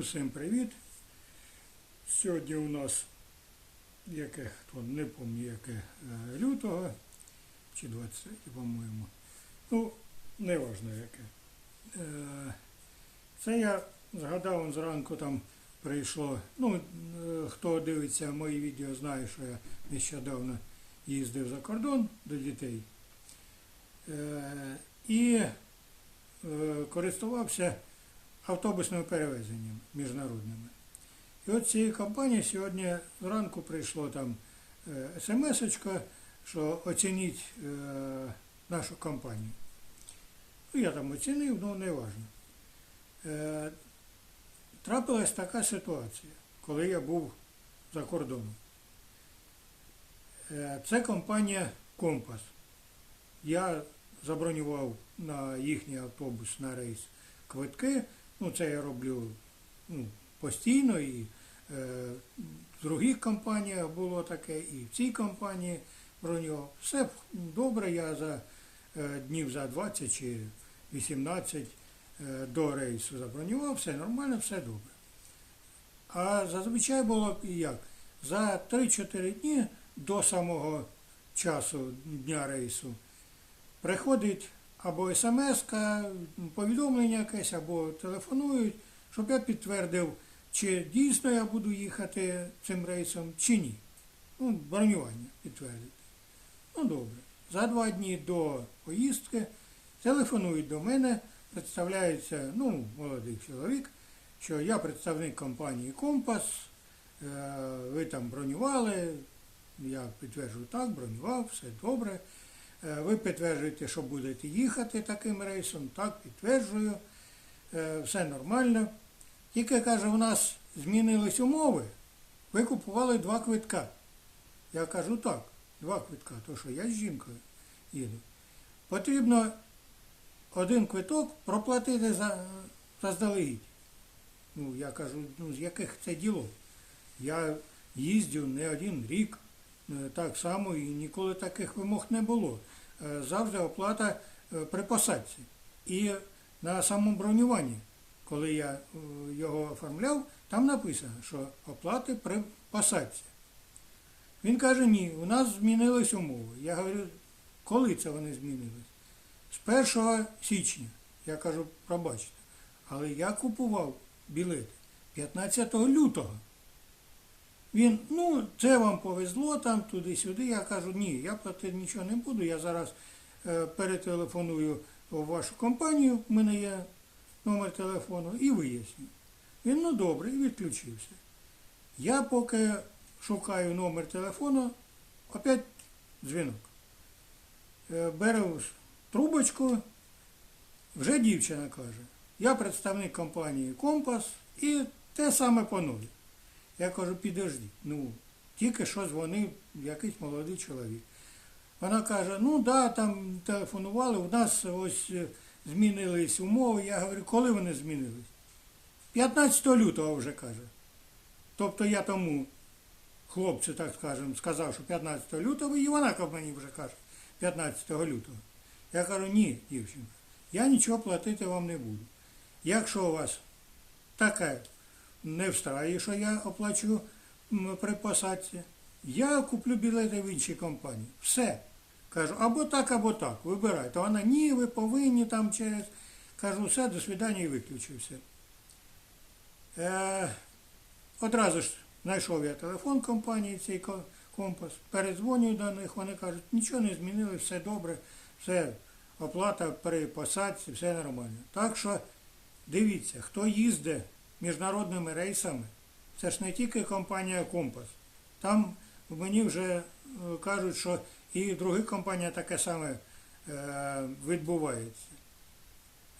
Усім привіт. Сьогодні у нас яке, хто не пам'ятаю, яке е, лютого, чи 23, по-моєму. Ну, не важно яке. Е, Це я згадав зранку там прийшло. Ну, е, хто дивиться мої відео, знає, що я нещодавно їздив за кордон до дітей. І користувався автобусними перевезеннями міжнародними. І от цієї компанії сьогодні зранку прийшло там смс що оцініть е, нашу компанію. Ну, я там оцінив, ну не важно. Е, трапилась така ситуація, коли я був за кордоном. Е, це компанія Компас. Я забронював на їхній автобус на рейс квитки. Ну, це я роблю ну, постійно і е, в других компаніях було таке, і в цій компанії бронював. Все добре, я за е, днів за 20 чи 18 е, до рейсу забронював, все нормально, все добре. А зазвичай було як? За 3-4 дні до самого часу дня рейсу приходить або смс, повідомлення якесь, або телефонують, щоб я підтвердив, чи дійсно я буду їхати цим рейсом, чи ні. Ну, бронювання підтвердити. Ну добре. За два дні до поїздки телефонують до мене, представляється, ну, молодий чоловік, що я представник компанії Компас, е, ви там бронювали, я підтверджую так, бронював, все добре. Е, Ви підтверджуєте, що будете їхати таким рейсом, так, підтверджую, Е, все нормально. Тільки каже, у нас змінились умови, ви купували два квитка. Я кажу так, два квитка, то що я з жінкою їду. Потрібно один квиток проплатити за, заздалегідь. Ну, я кажу, ну з яких це діло? Я їздив не один рік, е, так само і ніколи таких вимог не було. Е, Завжди оплата е, при посадці. І на самому бронюванні, коли я е, його оформляв, там написано, що оплати при посадці. Він каже, ні, у нас змінились умови. Я говорю, коли це вони змінились? З 1 січня. Я кажу, пробачте. Але я купував білети 15 лютого. Він, ну, це вам повезло там, туди-сюди. Я кажу, ні, я платити нічого не буду. Я зараз е, перетелефоную в вашу компанію, в мене є номер телефону, і виясню. Він, ну добре, і відключився. Я поки шукаю номер телефону, опять дзвінок. Е, Беру трубочку, вже дівчина каже, я представник компанії Компас і те саме по. Я кажу, підожди, ну, тільки що дзвонив якийсь молодий чоловік. Вона каже, ну да, там телефонували, у нас ось е, змінились умови. Я говорю, коли вони змінились? 15 лютого вже каже. Тобто я тому хлопцю, так скажемо, сказав, що 15 лютого, і вона мені вже каже, 15 лютого. Я кажу, ні, дівчинка, я нічого платити вам не буду. Якщо у вас таке не встрає, що я оплачу при посадці, я куплю білети в іншій компанії. Все. Кажу, або так, або так. Вибирайте. Вона ні, ви повинні там через. Кажу, все, до свидання і виключився. Е, одразу ж знайшов я телефон компанії цей компас, передзвонюю до них, вони кажуть, нічого не змінили, все добре, все, оплата при посадці, все нормально. Так що дивіться, хто їздить міжнародними рейсами, це ж не тільки компанія Компас. Там мені вже е, кажуть, що і в других компаніях таке саме е, відбувається.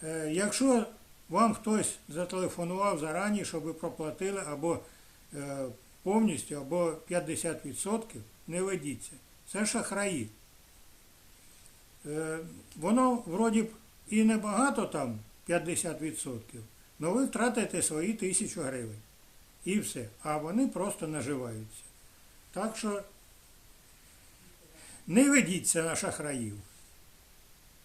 Е, якщо вам хтось зателефонував зарані, щоб ви проплатили або повністю, або 50%, не ведіться. Це шахраї. Воно вроді б і небагато там 50%, але ви втратите свої тисячу гривень. І все. А вони просто наживаються. Так що не ведіться на шахраїв.